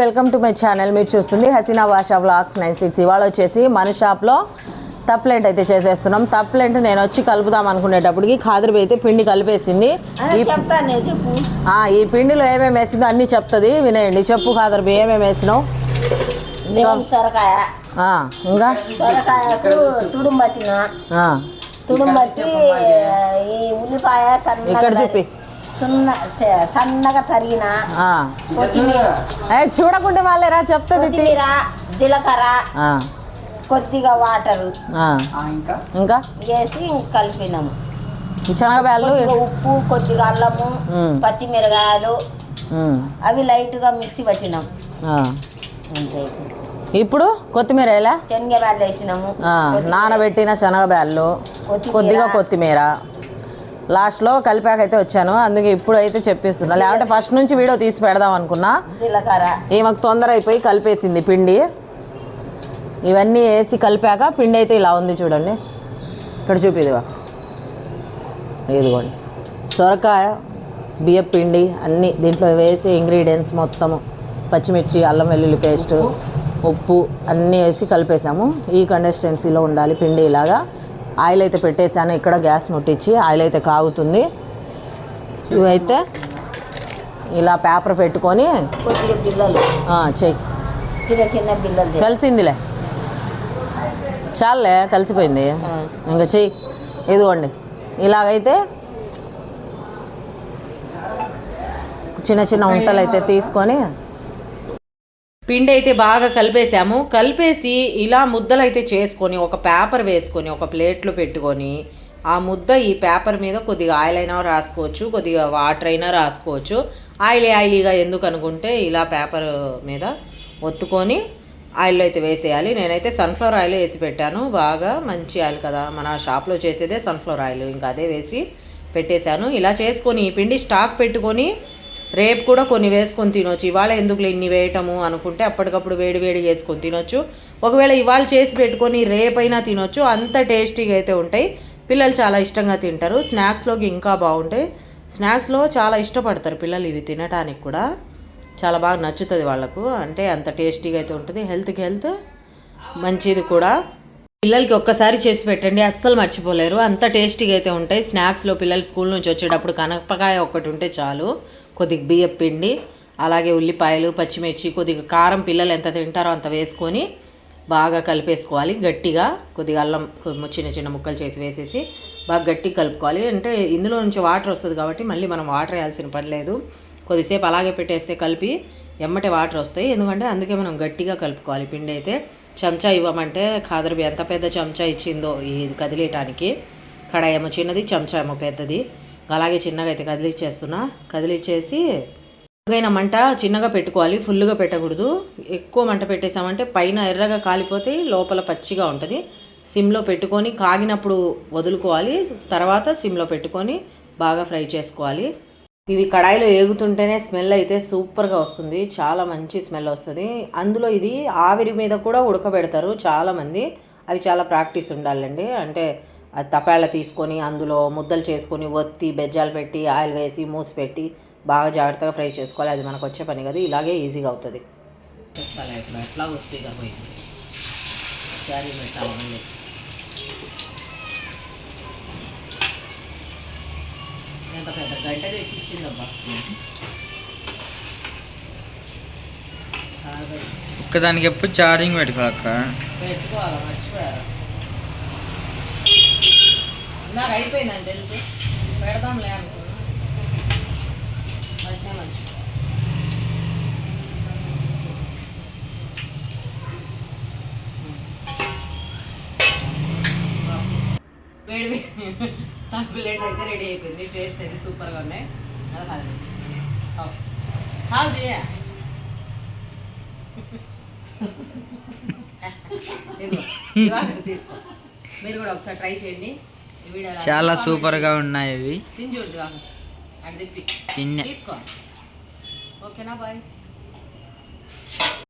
Welcome to my channel. మీరు చూస్తుంది హసీనా భాషా బ్లాగ్స్ నైన్ సిక్స్. ఇవాళ వచ్చేసి మన షాప్లో తప్లెంట్ అయితే చేసేస్తున్నాం. తప్లెంట్ నేను వచ్చి కలుపుదాం అనుకునేటప్పటికి ఖాదరు అయితే పిండి కలిపేసింది. ఈ పిండిలో ఏమేమి వేసిందో అన్నీ చెప్తుంది. వినేయండి. చెప్పు ఖాదరు ఏమేమి వేసినావు? సొరకాయ. ఇంకా? ఈ ఉల్లిపాయ ఇక్కడ చూపి. సున్న సన్నగా తరిగిన ఆ. కొత్తిమీర. ఏ చూడకుంటే వాళ్ళేరా చెప్తుంది కొత్తిమీర జీలకర్ర ఆ, కొద్దిగా వాటర్ ఆ. ఇంకా? వేసి ఇంక కలిపినాము. కొద్దిగా ఉప్పు కొద్దిగా అల్లము. పచ్చిమిరకాయలు అవి లైట్గా మిక్సీ పట్టినాం. అంతే. ఇప్పుడు కొత్తిమీర వేలా శనగబ్యాళ్ళు వేసినాము. ఆ, నానబెట్టిన శనగబ్యాళ్ళు కొత్తిమీర. కొద్దిగా కొత్తిమీర లాస్ట్లో కలిపాక అయితే వచ్చాను. అందుకే ఇప్పుడు అయితే చెప్పిస్తున్నా. లేకపోతే ఫస్ట్ నుంచి వీడియో తీసి పెడదాం అనుకున్నా. ఈమెకు తొందర అయిపోయి కలిపేసింది పిండి. ఇవన్నీ వేసి కలిపాక పిండి అయితే ఇలా ఉంది చూడండి. ఇక్కడ చూపి ఇదిగో. ఇదిగోండి. సొరకాయ బియ్యం పిండి అన్నీ దీంట్లో వేసి ఇంగ్రీడియంట్స్ మొత్తము. పచ్చిమిర్చి అల్లం వెల్లుల్లి పేస్ట్ ఉప్పు అన్నీ వేసి కలిపేసాము. ఈ కన్సిస్టెన్సీలో ఉండాలి పిండి ఇలాగా. ఆయిల్ అయితే పెట్టేశాను. ఇక్కడ గ్యాస్ ముట్టించి ఆయిల్ అయితే కాగుతుంది. ఇవైతే ఇలా పేపర్ పెట్టుకొని చెయ్యి. కలిసిందిలే. చాలే కలిసిపోయింది. ఇంకా చెయ్యి ఇదిగోండి. ఇలాగైతే చిన్న చిన్న ఉంటలు అయితే తీసుకొని పిండి అయితే బాగా కలిపేసాము కలిపేసి ఇలా ముద్దలు అయితే చేసుకొని ఒక పేపర్ వేసుకొని ఒక ప్లేట్లో పెట్టుకొని ఆ ముద్ద ఈ పేపర్ మీద కొద్దిగా ఆయిల్ అయినా రాసుకోవచ్చు కొద్దిగా వాటర్ అయినా రాసుకోవచ్చు. ఆయిల్ ఆయిలీగా ఎందుకు అనుకుంటే ఇలా పేపర్ మీద ఒత్తుకొని ఆయిల్లో అయితే వేసేయాలి. నేనైతే సన్ఫ్లవర్ ఆయిల్ వేసి పెట్టాను. బాగా మంచి ఆయిల్ కదా. మన షాప్లో చేసేదే సన్ఫ్లవర్ ఆయిల్. ఇంకా అదే వేసి పెట్టేశాను. ఇలా చేసుకొని ఈ పిండి స్టాక్ పెట్టుకొని రేపు కూడా కొన్ని వేసుకొని తినొచ్చు. ఇవాళ ఎందుకు ఇన్ని వేయటము అనుకుంటే అప్పటికప్పుడు వేడి వేడి వేసుకొని తినొచ్చు. ఒకవేళ ఇవాళ చేసి పెట్టుకొని రేపైనా తినొచ్చు. అంత టేస్టీగా అయితే ఉంటాయి. పిల్లలు చాలా ఇష్టంగా తింటారు. స్నాక్స్లోకి ఇంకా బాగుంటాయి. స్నాక్స్లో చాలా ఇష్టపడతారు పిల్లలు ఇవి తినడానికి కూడా. చాలా బాగా నచ్చుతుంది వాళ్ళకు. అంటే అంత టేస్టీగా అయితే ఉంటుంది. హెల్త్కి హెల్త్ మంచిది కూడా. పిల్లలకి ఒక్కసారి చేసి పెట్టండి అస్సలు మర్చిపోలేరు. అంత టేస్టీగా అయితే ఉంటాయి. స్నాక్స్లో పిల్లలు స్కూల్ నుంచి వచ్చేటప్పుడు కనపకాయ ఒక్కటి ఉంటే చాలు. కొద్దిగా బియ్యం పిండి అలాగే ఉల్లిపాయలు పచ్చిమిర్చి కొద్దిగా కారం పిల్లలు ఎంత తింటారో అంత వేసుకొని బాగా కలిపేసుకోవాలి. గట్టిగా కొద్దిగా అల్లం చిన్న చిన్న ముక్కలు చేసి వేసేసి బాగా గట్టిగా కలుపుకోవాలి. అంటే ఇందులో నుంచి వాటర్ వస్తుంది కాబట్టి మళ్ళీ మనం వాటర్ వేయాల్సిన పని లేదు. కొద్దిసేపు అలాగే పెట్టేస్తే కలిపి ఎమ్మటే వాటర్ వస్తాయి. ఎందుకంటే అందుకే మనం గట్టిగా కలుపుకోవాలి పిండి అయితే. చెంచా ఇవ్వమంటే ఖాదర్బి ఎంత పెద్ద చెంచా ఇచ్చిందో ఇది కదిలేయటానికి. కడాయేమో ఏమో చిన్నది చెంచా ఏమో పెద్దది. అలాగే చిన్నగా అయితే కదిలిచ్చేస్తున్నా. కదిలిచ్చేసి ఎలాగైనా మంట చిన్నగా పెట్టుకోవాలి ఫుల్గా పెట్టకూడదు. ఎక్కువ మంట పెట్టేసామంటే పైన ఎర్రగా కాలిపోతే లోపల పచ్చిగా ఉంటుంది. సిమ్లో పెట్టుకొని కాగినప్పుడు వదులుకోవాలి. తర్వాత సిమ్లో పెట్టుకొని బాగా ఫ్రై చేసుకోవాలి. ఇవి కడాయిలో ఏగుతుంటేనే స్మెల్ అయితే సూపర్గా వస్తుంది. చాలా మంచి స్మెల్ వస్తుంది. అందులో ఇది ఆవిరి మీద కూడా ఉడకబెడతారు చాలామంది అవి చాలా ప్రాక్టీస్ ఉండాలండి. అంటే అది తపాళ్ళ తీసుకొని అందులో ముద్దలు చేసుకొని ఒత్తి బెజ్జాలు పెట్టి ఆయిల్ వేసి మూసి పెట్టి బాగా జాగ్రత్తగా ఫ్రై చేసుకోవాలి. అది మనకు వచ్చే పని కదా. ఇలాగే ఈజీగా అవుతుంది. ఎట్లా? వస్తుంది గంట తెచ్చి ఇచ్చిందబ్బా కాదు, ఒక్కదానికి ఎప్పుడు ఛార్జింగ్ పెట్టుకోవాలక్క పెట్టుకోవాలా మర్చిపోయారా? నాకు అయిపోయిందని తెలుసు. పెడదాంలే అనుకున్నా. వెంటనే మర్చిపోయా వేడి. ప్లేట్ అయితే రెడీ అయిపోయింది. టేస్ట్ అయితే సూపర్గా ఉన్నాయి. ఇవాళ తీసుకో. మీరు కూడా ఒకసారి ట్రై చేయండి. చాలా సూపర్గా ఉన్నాయి ఇవి. తిని చూడు దివాకర్. అటు తిప్పి. తిన్నే. తీసుకో. ఓకేనా బాయ్?